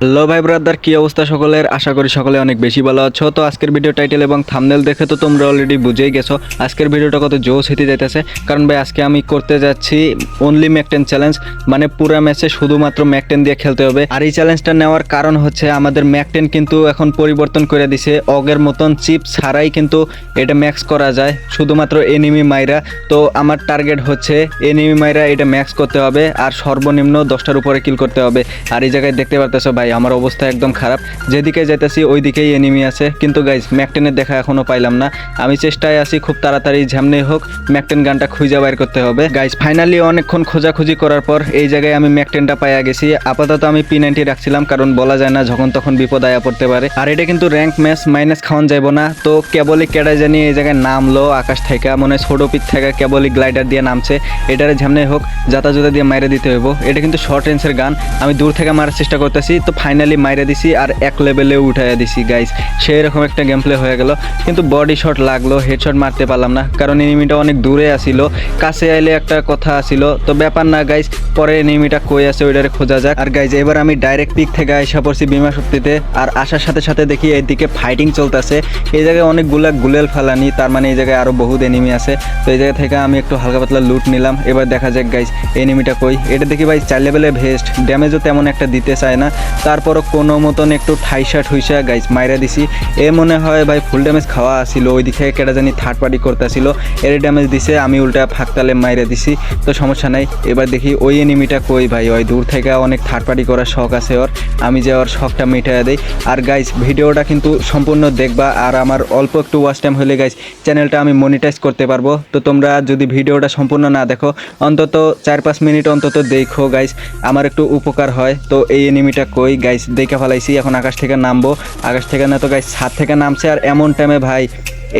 Hello ভাই brother, কি অবস্থা সকলের? আশা করি সকলে অনেক বেশি ভালো আছো। তো আজকের ভিডিও টাইটেল এবং থামনেল দেখে তো তোমরা অলরেডি বুঝেই গেছো আজকের ভিডিওটা কত জোস হতে যাইতেছে। কারণ ভাই, আজকে আমি করতে যাচ্ছি অনলি ম্যাকটেন চ্যালেঞ্জ মানে পুরো ম্যাচে শুধুমাত্র ম্যাকটেন দিয়ে খেলতে হবে। আর এই চ্যালেঞ্জটা নেওয়ার কারণ হচ্ছে আমাদের ম্যাকটেন কিন্তু এখন পরিবর্তন করে দিছে। অগের মতন চিপ ছাড়াই কিন্তু এটা ম্যাক্স করা যায়, শুধুমাত্র এনিমি মাইরা। তো আমার টার্গেট হচ্ছে এনিমি মাইরা এটা ম্যাক্স করতে হবে, আর সর্বনিম্ন দশটার উপরে কিল করতে হবে। আর এই জায়গায় দেখতে পারতেছো ভাই আমার অবস্থা একদম খারাপ। যেদিকে যাইতেছি ওই দিকেই এনিমি আছে। কিন্তু গাইজ ম্যাকটেনের দেখা এখনও পাইলাম না। আমি চেষ্টায় আছি, খুব তাড়াতাড়ি ঝামনে হোক ম্যাকটেন গানটা খুঁজে বাইর করতে হবে। গাইজ ফাইনালি অনেকক্ষণ খোঁজাখুঁজি করার পর, এই জায়গায় আমি ম্যাকটেনটা পাইয়া গেছি। আপাতত আমি পি নাইনটি রাখছিলাম, কারণ বলা যায় না যখন তখন বিপদ আয়া পড়তে পারে। আর এটা কিন্তু র্যাঙ্ক ম্যাচ মাইনাস খাওয়ান যাইব না। তো কেবলই কেডা জানি এই জায়গায় নামলো, আকাশ থেকে। মনে ছোট পিক থেকে কেবলই গ্লাইডার দিয়ে নামছে। এটারে ঝামনে হোক যাতা জুতা দিয়ে মাইরে দিতে হইব। এটা কিন্তু শর্ট রেঞ্জের গান। আমি দূর থেকে মারার চেষ্টা করতেছি। তো ফাইনালি মাইরে দিছি আর এক লেভেলে উঠাইয়া দিছি গাইস সেই রকম একটা গেম প্লে হয়ে গেল। কিন্তু বডি শট লাগল হেডশট মারতে পারলাম না, কারণ এনিমিটা অনেক দূরে আসিল কাছে আইলে একটা কথা আসিল তো ব্যাপার না গাইস পরে এনিমিটা কই আছে, ওইটারে খোঁজা যাক। আর গাইজ এবার আমি ডাইরেক্ট পিক থেকে আইসা পড়ছি বিমা শক্তিতে, আর আসার সাথে সাথে দেখি এইদিকে ফাইটিং চলতেছে। এই জায়গায় অনেকগুলা গুলেল ফালানি, তার মানে এই জায়গায় আরও বহুত এনিমি আছে। তো এই জায়গা থেকে আমি একটু হালকা পাতলা লুট নিলাম। এবার দেখা যাক গাইজ এনিমিটা কই? এটা দেখি ভাই, চার লেভেলে ভেস্ট ড্যামেজও তেমন একটা দিতে চায় না। তারপরও কোনো মতন একটু ঠাইসা ঠুইসা গাইজ মাইরা দিছি। এ মনে হয় ভাই ফুল ড্যামেজ খাওয়া আসিল ওই দিকে কেটা জানি থার্ড পার্টি করতেছিল, এর ড্যামেজ দিছে, আমি উল্টা ফাঁকতালে মাইরা দিছি, তো সমস্যা নাই। এবার দেখি ওই এনিমিটা কই ভাই, ওই দূর থেকে অনেক থার্ড পার্টি করার শখ আছে ওর, আমি যে ওর শখটা মিটাইয়া দেই। আর গাইজ ভিডিওটা কিন্তু সম্পূর্ণ দেখবা, আর আমার অল্প একটু ওয়াচ টাইম হলে গাইজ চ্যানেলটা আমি মনিটাইজ করতে পারব। তো তোমরা যদি ভিডিওটা সম্পূর্ণ না দেখো, অন্তত চার পাঁচ মিনিট অন্তত দেখো গাইজ আমার একটু উপকার হয়। তো এই এনিমিটা কই? গাইজ দেখে ফেলাইছি, এখন আকাশ থেকে নামবো। আকাশ থেকে না তো গাইস ছাদ থেকে নামছে, আর এমন টাইমে ভাই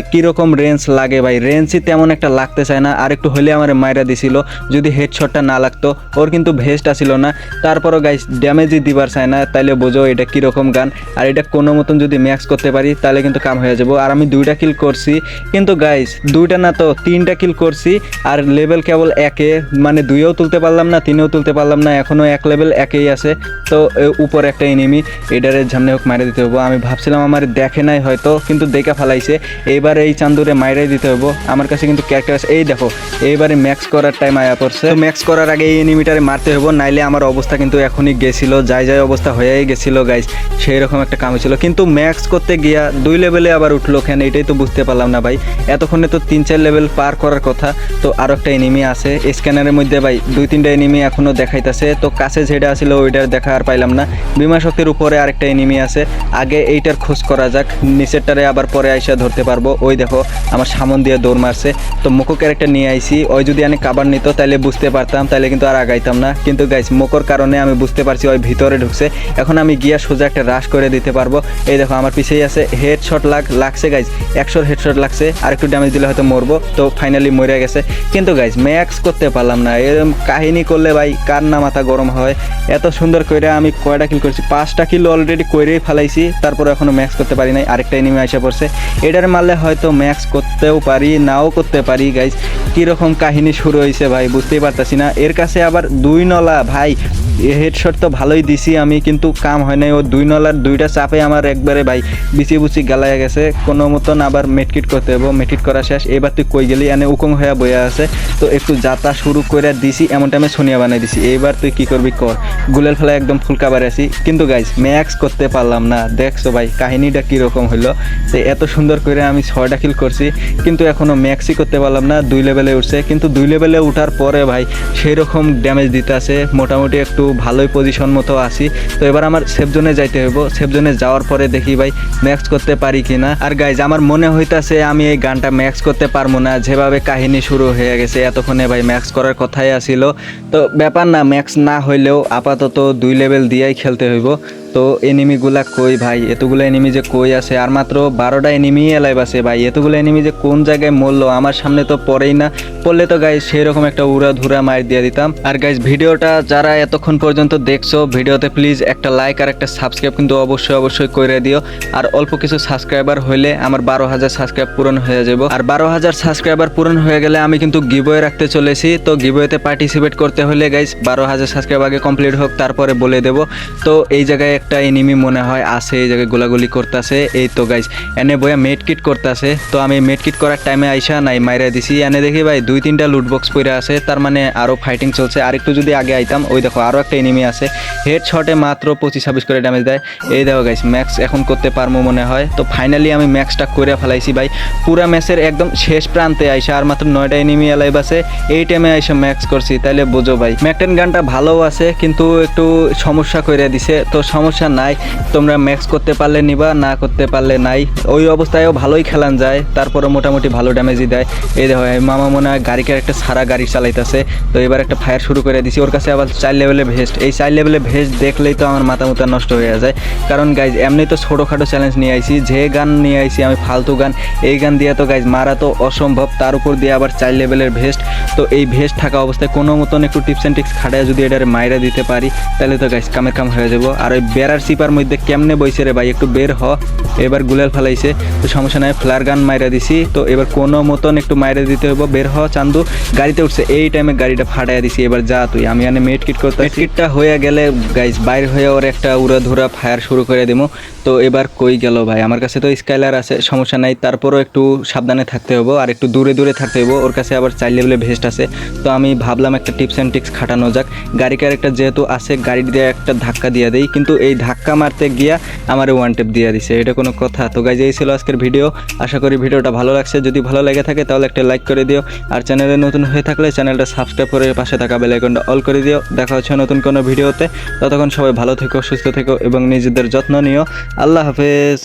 কীরকম রেঞ্জ লাগে ভাই? রেঞ্জই তেমন একটা লাগতে চায় না। আর একটু হলে আমার মাইরা দিছিল। যদি হেডশটটা না লাগতো, ওর কিন্তু ভেস্ট আসিল না। তারপরও গাইস ড্যামেজই দিবার চায় না। তাইলে বোঝো এটা কীরকম গান। আর এটা কোনো মতন যদি ম্যাক্স করতে পারি তাহলে কিন্তু কাম হয়ে যাব। আর আমি দুইটা কিল করছি। কিন্তু গাইস দুইটা না তো, তিনটা কিল করছি। আর লেভেল কেবল একে। মানে দুইও তুলতে পারলাম না, তিনেও তুলতে পারলাম না। এখনও এক লেভেল একেই আছে। তো উপর একটা এনিমি এটারে সামনে হোক মাইরে দিতে হব। আমি ভাবছিলাম আমার দেখে নাই হয়তো, কিন্তু দেখা ফেলাইছে। এইবার এই চান্দুরে মাইরে দিতে হব আমার কাছে কিন্তু ক্যারেক্টার আছে। এই দেখো, এইবারে ম্যাক্স করার টাইম আয়া পড়ছে। ম্যাক্স করার আগে এই এনিমিটারে মারতে হব নাইলে আমার অবস্থা কিন্তু এখনই গেছিল, যাই যাই অবস্থা হয়েই গেছিল গাইজ সেই রকম একটা কাম ছিল। কিন্তু ম্যাক্স করতে গিয়া দুই লেভেলে আবার উঠল কেন? এটাই তো বুঝতে পারলাম না ভাই। এতক্ষণে তো তিন চার লেভেল পার করার কথা। তো আরও একটা এনিমি আছে। স্ক্যানারের মধ্যে ভাই, দুই তিনটা এনিমি এখনও দেখাইতেছে। তো কাছে যেটা আছিল ওইটার দেখা আর পাইলাম না। বিমা শক্তির উপরে আরেকটা এনিমি আছে। আগে এইটার খোঁজ করা যাক। নিচেরটারে আবার পরে আইসা ধরতে পারব। ওই দেখো, আমার সামন দিয়ে দৌড় মারছে। তো মোকো ক্যারেক্টার নিয়ে আইছি। ওই যদি আমি কাবার নিত তাহলে বুঝতে পারতাম তাহলে কিন্তু আর আগাইতাম না। কিন্তু গাইস মোকোর কারণে আমি বুঝতে পারছি ওই ভিতরে ঢুকছে। এখন আমি গিয়া সোজা একটা রাশ করে দিতে পারব। এই দেখো, আমার পিছেই আছে। হেডশট লাগ, লাগছে গাইজ একশোর হেডশট লাগছে। আর একটু ড্যামেজ দিলে হয়তো মরবো। তো ফাইনালি মরে গেছে। কিন্তু গাইজ ম্যাক্স করতে পারলাম না। এরকম কাহিনী করলে ভাই কার না মাথা গরম হয়? এত সুন্দর করে আমি কয়টা কিল করছি? পাঁচটা কিল অলরেডি কইরেই ফেলাইছি। তারপর এখনও ম্যাক্স করতে পারি নাই। আরেকটা এনিমি আসে পড়ছে। এটার মারলে হয়তো ম্যাক্স করতেও পারি, নাও করতে পারি গাইজ কীরকম কাহিনী শুরু হয়েছে ভাই, বুঝতেই পারতাছি না। এর কাছে আবার দুই নলা, ভাই। হেডশট তো ভালোই দিছি আমি, কিন্তু কাম হয় নাই। ও দুই নলার দুইটা চাপে আমার একবারে ভাই বিচি বুচি গালায় গেছে। কোনো মতন আবার মেটকিট করতে হবে মেটকিট করা শেষ। এবার তুই কই গেলি? এনে উকং হয়ে বইয়া আছে। তো একটু যাতা শুরু করে দিছি এমন টাইমে সোনিয়া বানাই দিছি। এইবার তুই কি করবি কর। গুলেল ফেলা একদম ফুলকা বাড়ি আছি। কিন্তু গাইজ ম্যাক্স করতে পারলাম না। দেখছ ভাই, কাহিনীটা কীরকম হইল? তো এত সুন্দর করে আমি ছয়টা কিল করছি, কিন্তু এখনও ম্যাক্সই করতে পারলাম না। দুই লেভেলে উঠছে। কিন্তু দুই লেভেলে উঠার পরে ভাই সেই রকম ড্যামেজ দিতে আছে মোটামুটি একটু ভালোই পজিশন মতো আসি তো এবার আমার সেফ জোনে যাইতে হইব। সেফ জোনে যাওয়ার পরে দেখি ভাই ম্যাক্স করতে পারি কি না আর গাইজ আমার মনে হইতাছে আমি এই গানটা ম্যাক্স করতে পারব না। যেভাবে কাহিনী শুরু হয়ে গেছে, এতক্ষণে ভাই ম্যাক্স করার কথাই আসিল তো ব্যাপার না ম্যাক্স না হইলেও আপাতত দুই লেভেল দিয়েই খেলতে হইব। তো এনিমিগুলা কই ভাই? এতগুলো এনিমি যে কই আছে? আর মাত্র বারোটা এনিমি এলাইভ আছে ভাই। এতগুলো এনিমি যে কোন জায়গায় মরলো আমার সামনে তো পড়েই না। পড়লে তো গাইজ সেরকম একটা উড়া ধুরা মার দিয়ে দিতাম। আর গাইজ ভিডিওটা যারা এতক্ষণ পর্যন্ত দেখছ, ভিডিওতে প্লিজ একটা লাইক আর একটা সাবস্ক্রাইব কিন্তু অবশ্যই অবশ্যই করে দিও। আর অল্প কিছু সাবস্ক্রাইবার হইলে আমার বারো হাজার সাবস্ক্রাইব পূরণ হয়ে যাব। আর বারো হাজার সাবস্ক্রাইবার পূরণ হয়ে গেলে আমি কিন্তু গিবয়ে রাখতে চলেছি। তো গিবয়েতে পার্টিসিপেট করতে হলে গাইজ বারো হাজার সাবস্ক্রাইব আগে কমপ্লিট হোক, তারপরে বলে দেব। তো এই জায়গায় একটা এনিমি মনে হয় আছে, এই জায়গায় গোলাগুলি করতেছে। এই তো গাইজ এনে বইয়া মেড কিট করতেছে। তো আমি মেড কিট করার টাইমে আইসা নাই, মাইরা দিছি। এনে দেখি ভাই, দুই তিনটা লুটবক্স পরে আছে, তার মানে আরও ফাইটিং চলছে। আর একটু যদি আগে আইতাম, ওই দেখো আরও একটা এনিমি আছে। হেড শটে মাত্র পঁচিশ ছাব্বিশ করে ড্যামেজ দেয়। এই দেখো গাইস ম্যাক্স এখন করতে পারব মনে হয়। তো ফাইনালি আমি ম্যাক্সটা করে ফেলাইছি ভাই। পুরা ম্যাচের একদম শেষ প্রান্তে আইসা, আর মাত্র নয়টা এনিমি এলাইভ আছে। এই টাইমে আইসা ম্যাক্স করছি, তাইলে বোঝো ভাই। ম্যাকটেন গানটা ভালো আছে, কিন্তু একটু সমস্যা করে দিছে। তো সমস্যা নাই, তোমরা ম্যাক্স করতে পারলে নিবা, না করতে পারলে নাই। ওই অবস্থায়ও ভালোই খেলান যায় তারপরে মোটামুটি ভালো ড্যামেজই দেয়। এই দেখো মামা মনে হয় গাড়িকে একটা সারা গাড়ি চালাইতেছে। তো এবার একটা ফায়ার শুরু করে দিছি, ওর কাছে আবার চার লেভেলে ভেস্ট এই চার লেভেলে ভেস্ট দেখলেই তো আমার মাথা মুতা নষ্ট হয়ে যায়। কারণ গাইজ এমনি তো ছোটোখাটো চ্যালেঞ্জ নিয়ে আইছি, যে গান নিয়ে আইছি আমি ফালতু গান, এই গান দিয়ে তো গাইজ মারা তো অসম্ভব, তার উপর দিয়ে আবার চার লেভেলের ভেস্ট তো এই ভেস্ট থাকা অবস্থায় কোনো মতন একটু টিপস অ্যান্ড টিক্স খাটায় যদি এটার মাইরা দিতে পারি, তাহলে তো গাইজ কামের কাম হয়ে যাব। আর ওই বেড়ার সিপার মধ্যে কেমনে বইছে রে ভাই? একটু বের হ। এবার গুলাল ফেলাইছে। তো সমস্যা নাই, ফ্লার গান মাইরা দিছি। তো এবার কোনো মতন একটু মাইরা দিতে হইব। বের হ, চান্দু। গাড়িতে উঠছে। এই টাইমে গাড়িটা ফাটাইয়া দিছি। এবার যা তুই। আমি এনে মেট কিট করতে কিটটা হয়ে গেলে গাইজ বাইর হয়ে ওর একটা উড়া ধুরা ফায়ার শুরু করে দিমু। তো এবার কই গেল ভাই? আমার কাছে তো স্কাইলার আছে, সমস্যা নাই। তারপরও একটু সাবধানে থাকতে হব আর একটু দূরে দূরে থাকতে হব ওর কাছে আবার চাইল্ড লেভেলে ভেস্ট আছে। তো আমি ভাবলাম একটা টিপস অ্যান্ড টিক্স খাটানো যাক। গাড়িকার একটা যেহেতু আছে গাড়ি দিয়ে একটা ধাক্কা দিয়ে দেই। কিন্তু এই ধাক্কা মারতে গিয়া আমার ওয়ান টেপ দিয়ে দিছে। এটা কোনো কথা। তো গাইজ এই ছিল আজকের ভিডিও আশা করি ভিডিওটা ভালো লাগছে। যদি ভালো লেগে থাকে তাহলে একটা লাইক করে দিও। আর চ্যানেলে নতুন হয়ে থাকলে চ্যানেলটা সাবস্ক্রাইব করে পাশে থাকা বেল আইকনটা অল করে দিও। দেখা হচ্ছে নতুন কোনো ভিডিওতে ততক্ষণ সবাই ভালো থেকো, সুস্থ থেকো এবং নিজেদের যত্ন নিও। আল্লাহ হাফেজ।